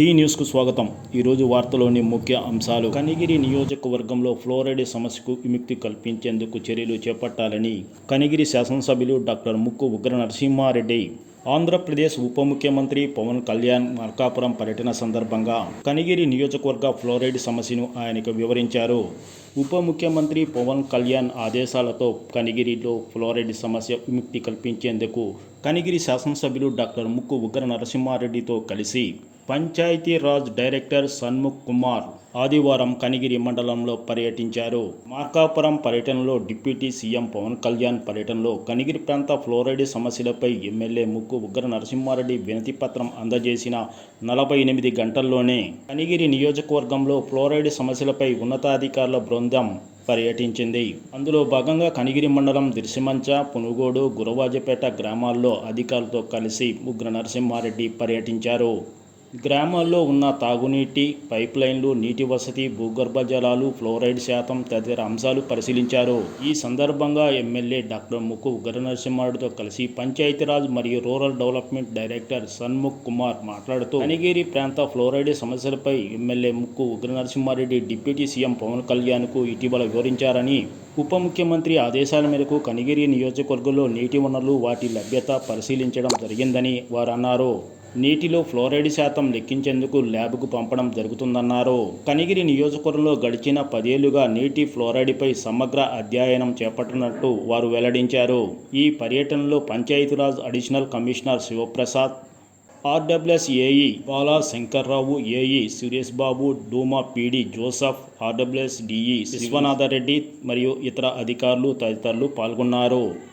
Tea న్యూస్కు స్వాగతం. ఈరోజు వార్తలోని ముఖ్య అంశాలు. కనిగిరి నియోజకవర్గంలో ఫ్లోరైడ్ సమస్యకు విముక్తి కల్పించేందుకు చర్యలు చేపట్టాలని కనిగిరి శాసనసభ్యులు డాక్టర్ ముక్కు ఉగ్ర నరసింహారెడ్డి ఆంధ్రప్రదేశ్ ఉప ముఖ్యమంత్రి పవన్ కళ్యాణ్ మార్కాపురం పర్యటన సందర్భంగా కనిగిరి నియోజకవర్గ ఫ్లోరైడ్ సమస్యను ఆయనకు వివరించారు. ఉప ముఖ్యమంత్రి పవన్ కళ్యాణ్ ఆదేశాలతో కనిగిరిలో ఫ్లోరైడ్ సమస్య విముక్తి కల్పించేందుకు కనిగిరి శాసనసభ్యులు డాక్టర్ ముక్కు ఉగ్ర నరసింహారెడ్డితో కలిసి పంచాయతీరాజ్ డైరెక్టర్ సన్ముఖ్ కుమార్ ఆదివారం కనిగిరి మండలంలో పర్యటించారు. మార్కాపురం పర్యటనలో డిప్యూటీ సీఎం పవన్ కళ్యాణ్ పర్యటనలో కనిగిరి ప్రాంత ఫ్లోరైడ్ సమస్యలపై ఎమ్మెల్యే ముక్కు ఉగ్ర నరసింహారెడ్డి వినతి పత్రం అందజేసిన నలభై ఎనిమిది గంటల్లోనే కనిగిరి నియోజకవర్గంలో ఫ్లోరైడ్ సమస్యలపై ఉన్నతాధికారుల బృందం బృందం పర్యటించింది. అందులో భాగంగా కనిగిరి మండలం దిర్సిమంచ పునుగోడు గురవాజపేట గ్రామాల్లో అధికారులతో కలిసి ఉగ్ర నరసింహారెడ్డి పర్యటించారు. గ్రామాల్లో ఉన్న తాగునీటి పైప్లైన్లు నీటి వసతి భూగర్భ జలాలు ఫ్లోరైడ్ శాతం తదితర అంశాలు పరిశీలించారు. ఈ సందర్భంగా ఎమ్మెల్యే డాక్టర్ ముక్కు ఉగ్రనరసింహారెడ్డితో కలిసి పంచాయతీరాజ్ మరియు rural development director Shanmukh Kumar మాట్లాడుతూ అనిగిరి ప్రాంత ఫ్లోరైడ్ సమస్యలపై ఎమ్మెల్యే ముక్కు ఉగ్రనరసింహారెడ్డి డిప్యూటీ సీఎం పవన్ కళ్యాణ్కు ఇటీవల వివరించారని ఉప ముఖ్యమంత్రి ఆదేశాల మేరకు కనిగిరి నియోజకవర్గంలో నీటి వనరులు వాటి లభ్యత పరిశీలించడం జరిగిందని వారు అన్నారు. నీటిలో ఫ్లోరైడ్ శాతం లెక్కించేందుకు ల్యాబ్కు పంపడం జరుగుతుందన్నారు. కనిగిరి నియోజకవర్గంలో గడిచిన పదేళ్ళుగా నీటి ఫ్లోరైడ్పై సమగ్ర అధ్యయనం చేపట్టినట్టు వారు వెల్లడించారు. ఈ పర్యటనలో Panchayati Raj additional commissioner Sivaprasad RWS AE Bala Shankar Rao AE Suresh Babu DWMA PD Joseph RWS DE Viswanatha Reddy మరియు ఇతర అధికారులు తదితరులు పాల్గొన్నారు.